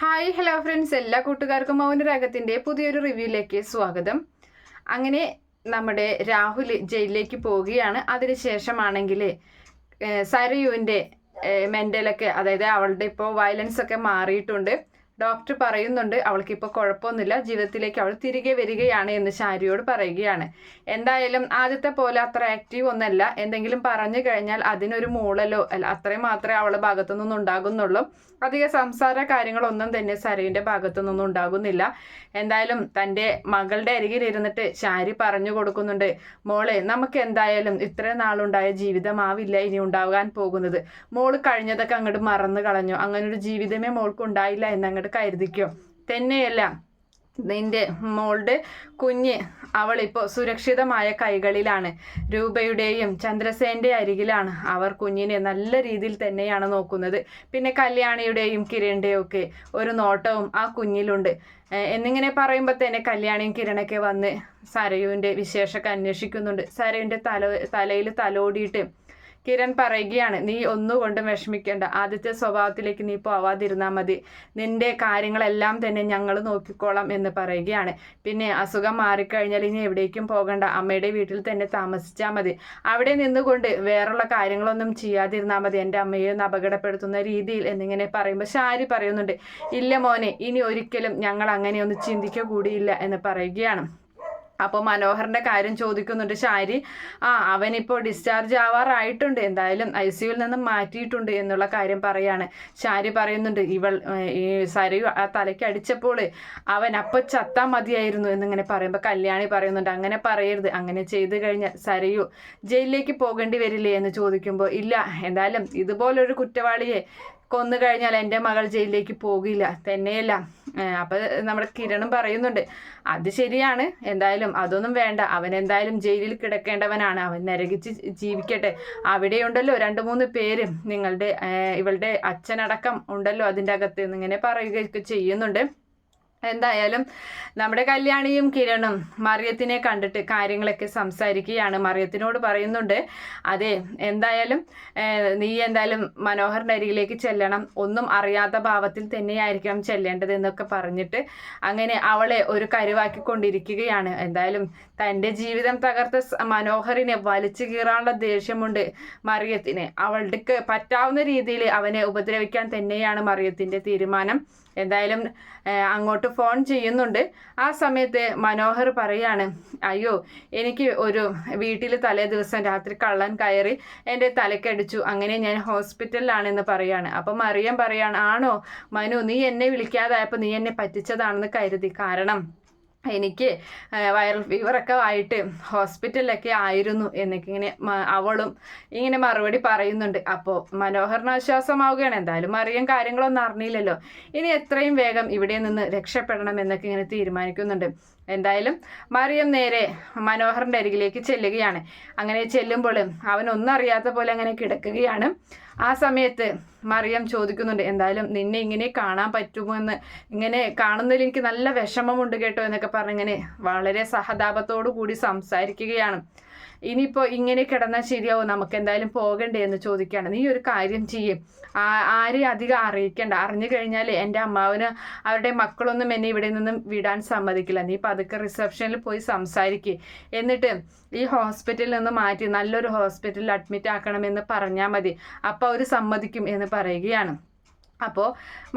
Hi hello friends എല്ലാ കൂട്ടുകാർക്കും മൗനരാഗത്തിന്റെ പുതിയൊരു റിവ്യൂയിലേക്ക് സ്വാഗതം. അങ്ങനെ നമ്മുടെ രാഹുൽ ജയിലിലേക്ക് പോവുകയാണ്. അതിനുശേഷമാണെങ്കിൽ സരയുവിന്റെ മെന്റലൊക്കെ അതായത് അവളുടെ ഇപ്പോൾ വയലൻസ് ഒക്കെ മാറിയിട്ടുണ്ട്. ഡോക്ടർ പറയുന്നുണ്ട് അവൾക്ക് ഇപ്പോൾ കുഴപ്പമൊന്നുമില്ല. ജീവിതത്തിലേക്ക് അവൾ തിരികെ വരികയാണ് എന്ന് ശാരിയോട് പറയുകയാണ്. എന്തായാലും ആദ്യത്തെ പോലെ അത്ര ആക്റ്റീവ് ഒന്നല്ല. എന്തെങ്കിലും പറഞ്ഞു കഴിഞ്ഞാൽ അതിനൊരു മൂളലോ അല്ല അത്രയും മാത്രമേ അവളുടെ ഭാഗത്തു നിന്നും ഉണ്ടാകുന്നുള്ളൂ. അധിക സംസാര കാര്യങ്ങളൊന്നും തന്നെ സരയുടെ ഭാഗത്തു നിന്നും ഉണ്ടാകുന്നില്ല. എന്തായാലും തന്റെ മകളുടെ അരികിൽ ഇരുന്നിട്ട് ശാരി പറഞ്ഞു കൊടുക്കുന്നുണ്ട് മോളെ നമുക്ക് എന്തായാലും ഇത്രയും നാളുണ്ടായ ജീവിതമാവില്ല ഇനി ഉണ്ടാകാൻ പോകുന്നത്. മോൾ കഴിഞ്ഞതൊക്കെ അങ്ങോട്ട് മറന്നു കളഞ്ഞു. അങ്ങനെ ഒരു ജീവിതമേ മോൾക്ക് ഉണ്ടായില്ല എന്ന് അങ്ങോട്ട് കരുതിക്കോ. തന്നെയല്ല നിന്റെ മോളുടെ കുഞ്ഞ് അവളിപ്പോൾ സുരക്ഷിതമായ കൈകളിലാണ്. രൂപയുടെയും ചന്ദ്രസേന്റെ അരികിലാണ്. അവർ കുഞ്ഞിനെ നല്ല രീതിയിൽ തന്നെയാണ് നോക്കുന്നത്. പിന്നെ കല്യാണിയുടെയും കിരണിന്റെയും ഒക്കെ ഒരു നോട്ടവും ആ കുഞ്ഞിലുണ്ട്. എന്നിങ്ങനെ പറയുമ്പോൾ തന്നെ കല്യാണിയും കിരണൊക്കെ വന്ന് സരയുവിന്റെ വിശേഷമൊക്കെ അന്വേഷിക്കുന്നുണ്ട്. സരയുവിന്റെ തല തലയിൽ തലോടിയിട്ട് കിരൺ പറയുകയാണ് നീ ഒന്നുകൊണ്ടും വിഷമിക്കേണ്ട. ആദ്യത്തെ സ്വഭാവത്തിലേക്ക് നീ പോവാതിരുന്നാൽ മതി. നിന്റെ കാര്യങ്ങളെല്ലാം തന്നെ ഞങ്ങൾ നോക്കിക്കോളാം എന്ന് പറയുകയാണ്. പിന്നെ അസുഖം മാറിക്കഴിഞ്ഞാൽ ഇനി എവിടേക്കും പോകണ്ട. അമ്മയുടെ വീട്ടിൽ തന്നെ താമസിച്ചാൽ മതി. അവിടെ നിന്നുകൊണ്ട് വേറുള്ള കാര്യങ്ങളൊന്നും ചെയ്യാതിരുന്നാൽ മതി. എന്റെ അമ്മയെ ഒന്ന് അപകടപ്പെടുത്തുന്ന രീതിയിൽ എന്നിങ്ങനെ പറയുമ്പോൾ ശാരി പറയുന്നുണ്ട് ഇല്ല മോനെ ഇനി ഒരിക്കലും ഞങ്ങൾ അങ്ങനെയൊന്നും ചിന്തിക്കുക കൂടിയില്ല എന്ന് പറയുകയാണ്. അപ്പോൾ മനോഹറിന്റെ കാര്യം ചോദിക്കുന്നുണ്ട് ഷാരി ആ അവനിപ്പോൾ ഡിസ്ചാർജ് ആവാറായിട്ടുണ്ട്. എന്തായാലും ഐ സിയുൽ നിന്നും മാറ്റിയിട്ടുണ്ട് എന്നുള്ള കാര്യം പറയാണ്. ഷാരി പറയുന്നുണ്ട് ഇവൾ ഈ സരയു ആ തലയ്ക്ക് അടിച്ചപ്പോൾ അവൻ അപ്പോൾ ചത്താ മതിയായിരുന്നു എന്നിങ്ങനെ പറയുമ്പോൾ കല്യാണി പറയുന്നുണ്ട് അങ്ങനെ പറയരുത്. അങ്ങനെ ചെയ്തു കഴിഞ്ഞാൽ സരയു ജയിലിലേക്ക് പോകേണ്ടി വരില്ലേ? എന്ന് ചോദിക്കുമ്പോൾ ഇല്ല. എന്തായാലും ഇതുപോലൊരു കുറ്റവാളിയെ കൊന്നു കഴിഞ്ഞാൽ എന്റെ മകൾ ജയിലിലേക്ക് പോകില്ല. തന്നെയല്ല. അപ്പൊ നമ്മുടെ കിരണും പറയുന്നുണ്ട് അത് ശരിയാണ് എന്തായാലും അതൊന്നും വേണ്ട. അവൻ എന്തായാലും ജയിലിൽ കിടക്കേണ്ടവനാണ്. അവൻ നരകിച്ച് ജീവിക്കട്ടെ. അവിടെയുണ്ടല്ലോ രണ്ട് മൂന്ന് പേര്. നിങ്ങളുടെ ഇവളുടെ അച്ഛനടക്കം ഉണ്ടല്ലോ അതിന്റെ അകത്ത് ഇങ്ങനെ പറയുകയൊക്കെ ചെയ്യുന്നുണ്ട്. എന്തായാലും നമ്മുടെ കല്യാണിയും കിരണും മറിയത്തിനെ കണ്ടിട്ട് കാര്യങ്ങളൊക്കെ സംസാരിക്കുകയാണ്. മറിയത്തിനോട് പറയുന്നുണ്ട് അതെ എന്തായാലും നീ എന്തായാലും മനോഹറിന്റെ അരികിലേക്ക് ചെല്ലണം. ഒന്നും അറിയാത്ത ഭാവത്തിൽ തന്നെയായിരിക്കണം ചെല്ലേണ്ടത് എന്നൊക്കെ പറഞ്ഞിട്ട് അങ്ങനെ അവളെ ഒരു കരുവാക്കിക്കൊണ്ടിരിക്കുകയാണ്. എന്തായാലും തന്റെ ജീവിതം തകർത്ത മനോഹറിനെ വലിച്ചു കീറാനുള്ള ദേഷ്യമുണ്ട് മറിയത്തിന്. അവൾക്ക് പറ്റാവുന്ന രീതിയിൽ അവനെ ഉപദ്രവിക്കാൻ തന്നെയാണ് മറിയത്തിന്റെ തീരുമാനം. എന്തായാലും അങ്ങോട്ട് ഫോൺ ചെയ്യുന്നുണ്ട്. ആ സമയത്ത് മനോഹർ പറയാണ് അയ്യോ എനിക്ക് ഒരു വീട്ടിൽ തലേ ദിവസം രാത്രി കള്ളൻ കയറി എന്റെ തലക്കടിച്ചു. അങ്ങനെ ഞാൻ ഹോസ്പിറ്റലിലാണെന്ന് പറയാണ്. അപ്പം മറിയം പറയാണ് ആണോ? മനു നീ എന്നെ വിളിക്കാതായപ്പോൾ നീ എന്നെ പറ്റിച്ചതാണെന്ന് കരുതി. കാരണം എനിക്ക് വൈറൽ ഫീവറൊക്കെ ആയിട്ട് ഹോസ്പിറ്റലിലൊക്കെ ആയിരുന്നു എന്നൊക്കെ ഇങ്ങനെ അവളും ഇങ്ങനെ മറുപടി പറയുന്നുണ്ട്. അപ്പോൾ മനോഹറിന് ആശ്വാസമാവുകയാണ് എന്തായാലും അറിയാൻ കാര്യങ്ങളൊന്നും അറിഞ്ഞില്ലല്ലോ. ഇനി എത്രയും വേഗം ഇവിടെ നിന്ന് രക്ഷപ്പെടണം എന്നൊക്കെ ഇങ്ങനെ തീരുമാനിക്കുന്നുണ്ട്. എന്തായാലും മറിയം നേരെ മനോഹറിന്റെ അരികിലേക്ക് ചെല്ലുകയാണ്. അങ്ങനെ ചെല്ലുമ്പോൾ അവൻ ഒന്നും അറിയാത്ത പോലെ അങ്ങനെ കിടക്കുകയാണ്. ആ സമയത്ത് മറിയം ചോദിക്കുന്നുണ്ട് എന്തായാലും നിന്നെ ഇങ്ങനെ കാണാൻ പറ്റുമോ എന്ന്? ഇങ്ങനെ കാണുന്നതിൽ എനിക്ക് നല്ല വിഷമമുണ്ട് കേട്ടോ എന്നൊക്കെ പറഞ്ഞിങ്ങനെ വളരെ സഹതാപത്തോടു കൂടി സംസാരിക്കുകയാണ്. ഇനിയിപ്പോൾ ഇങ്ങനെ കിടന്നാൽ ശരിയാവും നമുക്ക് എന്തായാലും പോകണ്ടേ എന്ന് ചോദിക്കുകയാണ് നീ ഒരു കാര്യം ചെയ്യും. ആരെയും അധികം അറിയിക്കണ്ട. അറിഞ്ഞു കഴിഞ്ഞാൽ എന്റെ അമ്മാവന് അവരുടെ മക്കളൊന്നും എന്നെ ഇവിടെ നിന്നും വിടാൻ സമ്മതിക്കില്ല. നീ പതുക്കെ റിസപ്ഷനിൽ പോയി സംസാരിക്കുക എന്നിട്ട് ഈ ഹോസ്പിറ്റലിൽ നിന്ന് മാറ്റി നല്ലൊരു ഹോസ്പിറ്റലിൽ അഡ്മിറ്റ് ആക്കണമെന്ന് പറഞ്ഞാൽ മതി. അപ്പോൾ അവർ സമ്മതിക്കും എന്ന് പറയുകയാണ്. അപ്പോൾ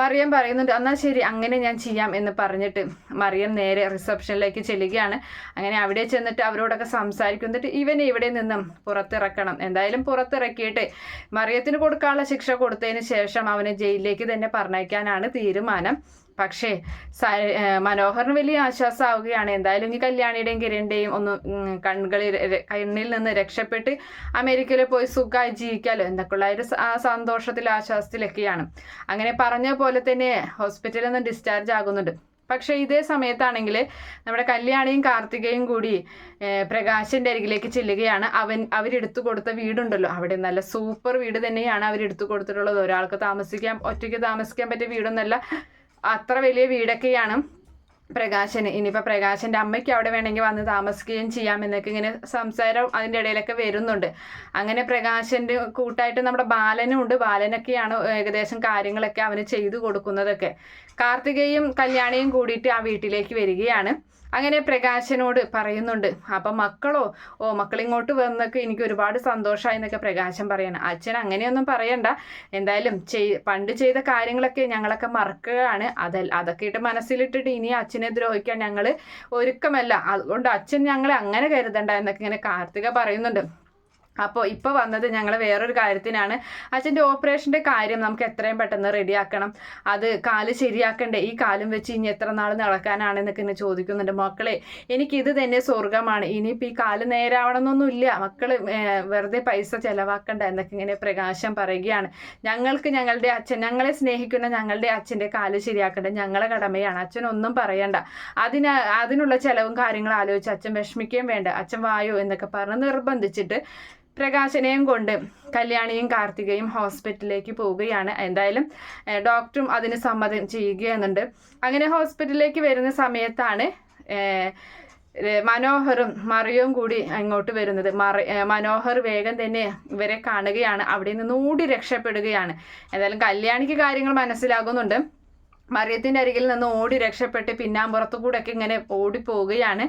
മറിയം പറയുന്നുണ്ട് എന്നാൽ ശരി അങ്ങനെ ഞാൻ ചെയ്യാം എന്ന് പറഞ്ഞിട്ട് മറിയം നേരെ റിസപ്ഷനിലേക്ക് ചെല്ലുകയാണ്. അങ്ങനെ അവിടെ ചെന്നിട്ട് അവരോടൊക്കെ സംസാരിക്കുന്നിട്ട് ഇവനെ ഇവിടെ നിന്നും പുറത്തിറക്കണം. എന്തായാലും പുറത്തിറക്കിയിട്ട് മറിയത്തിന് കൊടുക്കാനുള്ള ശിക്ഷ കൊടുത്തതിന് ശേഷം അവനെ ജയിലിലേക്ക് തന്നെ പറഞ്ഞയക്കാനാണ് തീരുമാനം. പക്ഷേ മനോഹറിന് വലിയ ആശ്വാസമാവുകയാണ്. എന്തായാലും ഈ കല്യാണിയുടെയും കിരണിന്റെയും ഒന്ന് കണ്ണുകളിൽ കണ്ണിൽ നിന്ന് രക്ഷപ്പെട്ട് അമേരിക്കയിൽ പോയി സുഖമായി ജീവിക്കാലോ എന്നൊക്കെയുള്ള ഒരു ആ സന്തോഷത്തിൽ ആശ്വാസത്തിലൊക്കെയാണ്. അങ്ങനെ പറഞ്ഞ പോലെ തന്നെ ഹോസ്പിറ്റലിൽ നിന്ന് ഡിസ്ചാർജ് ആകുന്നുണ്ട്. പക്ഷേ ഇതേ സമയത്താണെങ്കിൽ നമ്മുടെ കല്യാണിയും കാർത്തികയും കൂടി പ്രകാശിന്റെ അരികിലേക്ക് ചെല്ലുകയാണ്. അവൻ അവരെടുത്തു കൊടുത്ത വീടുണ്ടല്ലോ. അവിടെ നല്ല സൂപ്പർ വീട് തന്നെയാണ് അവരെടുത്തു കൊടുത്തിട്ടുള്ളത്. ഒരാൾക്ക് താമസിക്കാൻ ഒറ്റയ്ക്ക് താമസിക്കാൻ പറ്റിയ വീടൊന്നല്ല. അത്ര വലിയ വീടൊക്കെയാണ് പ്രകാശന്. ഇനിയിപ്പോൾ പ്രകാശന്റെ അമ്മയ്ക്ക് അവിടെ വേണമെങ്കിൽ വന്ന് താമസിക്കുകയും ചെയ്യാം എന്നൊക്കെ ഇങ്ങനെ സംസാരം അതിന്റെ ഇടയിലൊക്കെ വരുന്നുണ്ട്. അങ്ങനെ പ്രകാശന്റെ കൂട്ടായിട്ട് നമ്മുടെ ബാലനും ഉണ്ട്. ബാലനൊക്കെയാണ് ഏകദേശം കാര്യങ്ങളൊക്കെ അവന് ചെയ്തു കൊടുക്കുന്നതൊക്കെ. കാർത്തികയും കല്യാണിയും കൂടിയിട്ട് ആ വീട്ടിലേക്ക് വരികയാണ്. അങ്ങനെ പ്രകാശനോട് പറയുന്നുണ്ട്. അപ്പം മക്കളോ ഓ മക്കളിങ്ങോട്ട് വന്നൊക്കെ എനിക്ക് ഒരുപാട് സന്തോഷമായി എന്നൊക്കെ പ്രകാശൻ പറയണം. അച്ഛൻ അങ്ങനെയൊന്നും പറയണ്ട. എന്തായാലും ചെയ് പണ്ട് ചെയ്ത കാര്യങ്ങളൊക്കെ ഞങ്ങളൊക്കെ മറക്കുകയാണ്. അതെ അതൊക്കെ ഇട്ട് മനസ്സിലിട്ടിട്ട് ഇനി അച്ഛനെ ദ്രോഹിക്കാൻ ഞങ്ങൾ ഒരുക്കമല്ല. അതുകൊണ്ട് അച്ഛൻ ഞങ്ങളെ അങ്ങനെ കരുതണ്ട എന്നൊക്കെ ഇങ്ങനെ കാർത്തിക പറയുന്നുണ്ട്. അപ്പോൾ ഇപ്പോൾ വന്നത് ഞങ്ങൾ വേറൊരു കാര്യത്തിനാണ്. അച്ഛന്റെ ഓപ്പറേഷന്റെ കാര്യം നമുക്ക് എത്രയും പെട്ടെന്ന് റെഡിയാക്കണം. അത് കാൽ ശരിയാക്കണ്ടേ? ഈ കാലും വെച്ച് ഇനി എത്ര നാൾ നടക്കാനാണെന്നൊക്കെ എന്നെ ചോദിക്കുന്നുണ്ട്. മക്കളെ എനിക്കിത് തന്നെ സ്വർഗമാണ് ഇനിയിപ്പോൾ ഈ കാൽ നേരാവണമെന്നൊന്നുമില്ല. മക്കൾ വെറുതെ പൈസ ചിലവാക്കണ്ട എന്നൊക്കെ ഇങ്ങനെ പ്രകാശം പറയുകയാണ്. ഞങ്ങൾക്ക് ഞങ്ങളുടെ അച്ഛൻ ഞങ്ങളെ സ്നേഹിക്കുന്ന ഞങ്ങളുടെ അച്ഛന്റെ കാൽ ശരിയാക്കേണ്ട. ഞങ്ങളെ കടമയാണ്. അച്ഛൻ ഒന്നും പറയണ്ട. അതിന് അതിനുള്ള ചിലവും കാര്യങ്ങളും ആലോചിച്ച് അച്ഛൻ വിഷമിക്കുകയും വേണ്ട. അച്ഛൻ വായോ എന്നൊക്കെ പറഞ്ഞ് നിർബന്ധിച്ചിട്ട് പ്രകാശനെയും കൊണ്ട് കല്യാണിയും കാർത്തികയും ഹോസ്പിറ്റലിലേക്ക് പോവുകയാണ്. എന്തായാലും ഡോക്ടറും അതിന് സമ്മതം ചെയ്യുകയെന്നുണ്ട്. അങ്ങനെ ഹോസ്പിറ്റലിലേക്ക് വരുന്ന സമയത്താണ് മനോഹറും മറിയവും കൂടി അങ്ങോട്ട് വരുന്നത്. മനോഹർ വേഗം തന്നെ ഇവരെ കാണുകയാണ്. അവിടെ നിന്ന് ഓടി രക്ഷപ്പെടുകയാണ്. എന്തായാലും കല്യാണിക്ക് കാര്യങ്ങൾ മനസ്സിലാകുന്നുണ്ട്. മറിയത്തിന്റെ അരികിൽ നിന്ന് ഓടി രക്ഷപ്പെട്ട് പിന്നാമ്പുറത്തു കൂടെ ഒക്കെ ഇങ്ങനെ ഓടിപ്പോവുകയാണ്.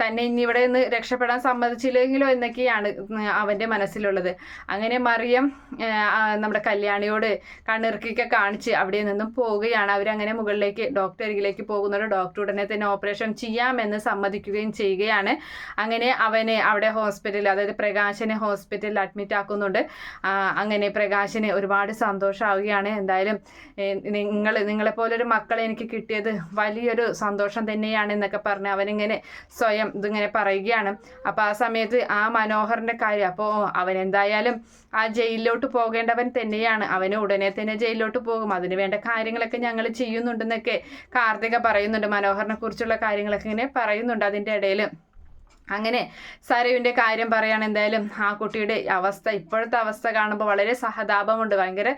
തന്നെ ഇനി ഇവിടെ നിന്ന് രക്ഷപ്പെടാൻ സമ്മതിച്ചില്ലെങ്കിലോ എന്നൊക്കെയാണ് അവന്റെ മനസ്സിലുള്ളത്. അങ്ങനെ മറിയം നമ്മുടെ കല്യാണിയോട് കണ്ണിറുക്കിയൊക്കെ കാണിച്ച് അവിടെ നിന്നും പോവുകയാണ്. അവരങ്ങനെ മുകളിലേക്ക് ഡോക്ടർ അരികിലേക്ക് പോകുന്നുണ്ട് ഡോക്ടർ ഉടനെ തന്നെ ഓപ്പറേഷൻ ചെയ്യാമെന്ന് സമ്മതിക്കുകയും ചെയ്യുകയാണ്. അങ്ങനെ അവനെ അവിടെ ഹോസ്പിറ്റലിൽ അതായത് പ്രകാശനെ ഹോസ്പിറ്റലിൽ അഡ്മിറ്റ് ആക്കുന്നുണ്ട്. അങ്ങനെ പ്രകാശന് ഒരുപാട് സന്തോഷമാവുകയാണ്. എന്തായാലും നിങ്ങൾ നിങ്ങളെപ്പോലൊരു ഒരു മക്കളെ എനിക്ക് കിട്ടിയത് വലിയൊരു സന്തോഷം തന്നെയാണ് എന്നൊക്കെ പറഞ്ഞ് അവനിങ്ങനെ സ്വയം ഇതിങ്ങനെ പറയുകയാണ്. അപ്പോൾ ആ സമയത്ത് ആ മനോഹറിന്റെ കാര്യം അപ്പോൾ അവൻ എന്തായാലും ആ ജയിലിലോട്ട് പോകേണ്ടവൻ തന്നെയാണ്. അവന് ഉടനെ തന്നെ ജയിലിലോട്ട് പോകും. അതിന് വേണ്ട കാര്യങ്ങളൊക്കെ ഞങ്ങൾ ചെയ്യുന്നുണ്ടെന്നൊക്കെ കാർത്തിക പറയുന്നുണ്ട്. മനോഹറിനെ കുറിച്ചുള്ള കാര്യങ്ങളൊക്കെ ഇങ്ങനെ പറയുന്നുണ്ട് അതിന്റെ ഇടയിൽ അങ്ങനെ സരയുവിന്റെ കാര്യം പറയുകയാണ് എന്തായാലും ആ കുട്ടിയുടെ അവസ്ഥ ഇപ്പോഴത്തെ അവസ്ഥ കാണുമ്പോൾ വളരെ സഹതാപമുണ്ട്. ഭയങ്കര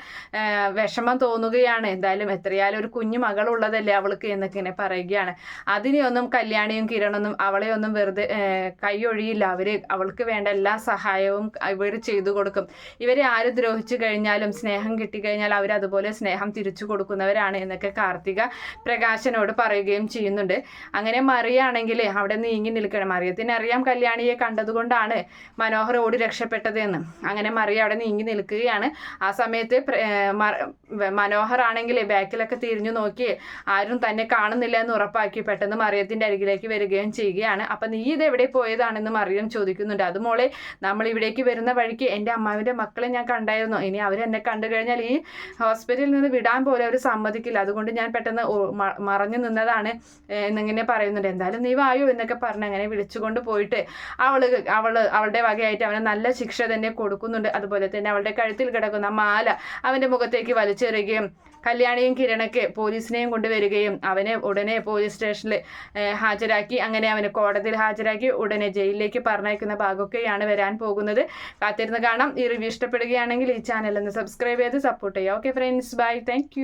വിഷമം തോന്നുകയാണ്. എന്തായാലും എത്രയാലും ഒരു കുഞ്ഞു മകളുള്ളതല്ലേ അവൾക്ക് എന്നൊക്കെ ഇങ്ങനെ പറയുകയാണ്. അതിനെയൊന്നും കല്യാണിയും കിരണൊന്നും അവളെ ഒന്നും വെറുതെ കൈയൊഴിയില്ല. അവർ അവൾക്ക് വേണ്ട എല്ലാ സഹായവും ഇവർ ചെയ്തു കൊടുക്കും. ഇവരെ ആര് ദ്രോഹിച്ചു കഴിഞ്ഞാലും സ്നേഹം കിട്ടിക്കഴിഞ്ഞാൽ അവരതുപോലെ സ്നേഹം തിരിച്ചു കൊടുക്കുന്നവരാണ് എന്നൊക്കെ കാർത്തിക പ്രകാശനോട് പറയുകയും ചെയ്യുന്നുണ്ട്. അങ്ങനെ മറിയാണെങ്കിൽ അവിടെ നീങ്ങി നിൽക്കണം. മറിയത്തിന് അറിയാം കല്യാണിയെ കണ്ടതുകൊണ്ടാണ് മനോഹർ ഓടി രക്ഷപ്പെട്ടത് എന്ന് അങ്ങനെ മറിയ അവിടെ നീങ്ങി നിൽക്കുകയാണ്. ആ സമയത്ത് മനോഹർ ആണെങ്കിൽ ബാക്കിലൊക്കെ തിരിഞ്ഞു നോക്കി ആരും തന്നെ കാണുന്നില്ല എന്ന് ഉറപ്പാക്കി പെട്ടെന്ന് മറിയത്തിന്റെ അരികിലേക്ക് വരികയും ചെയ്യുകയാണ്. അപ്പം നീ ഇത് എവിടെ പോയതാണെന്ന് മറിയം ചോദിക്കുന്നുണ്ട്. അത് മോളെ നമ്മൾ ഇവിടേക്ക് വരുന്ന വഴിക്ക് എന്റെ അമ്മാവിന്റെ മക്കളെ ഞാൻ കണ്ടായിരുന്നു. ഇനി അവരെന്നെ കണ്ടു കഴിഞ്ഞാൽ ഈ ഹോസ്പിറ്റലിൽ നിന്ന് വിടാൻ പോലെ അവർ സമ്മതിക്കില്ല. അതുകൊണ്ട് ഞാൻ പെട്ടെന്ന് മറഞ്ഞു നിന്നതാണ് എന്നിങ്ങനെ പറയുന്നുണ്ട്. എന്തായാലും നീ വായു? എന്നൊക്കെ പറഞ്ഞ് അങ്ങനെ വിളിച്ചുകൊണ്ട് പോയിട്ട് അവൾ അവൾ അവളുടെ വകയായിട്ട് അവന് നല്ല ശിക്ഷ തന്നെ കൊടുക്കുന്നുണ്ട്. അതുപോലെ തന്നെ അവളുടെ കഴുത്തിൽ കിടക്കുന്ന മാല അവന്റെ മുഖത്തേക്ക് വലിച്ചെറിയുകയും കല്യാണിയും കിരണൊക്കെ പോലീസിനെയും കൊണ്ടുവരികയും അവനെ ഉടനെ പോലീസ് സ്റ്റേഷനിൽ ഹാജരാക്കി. അങ്ങനെ അവനെ കോടതിയിൽ ഹാജരാക്കി ഉടനെ ജയിലിലേക്ക് പറഞ്ഞയക്കുന്ന ഭാഗമൊക്കെയാണ് വരാൻ പോകുന്നത്. കാത്തിരുന്ന് കാണാം. ഈ റിവ്യൂ ഇഷ്ടപ്പെടുകയാണെങ്കിൽ ഈ ചാനൽ ഒന്ന് സബ്സ്ക്രൈബ് ചെയ്ത് സപ്പോർട്ട് ചെയ്യുക. Okay friends bye thank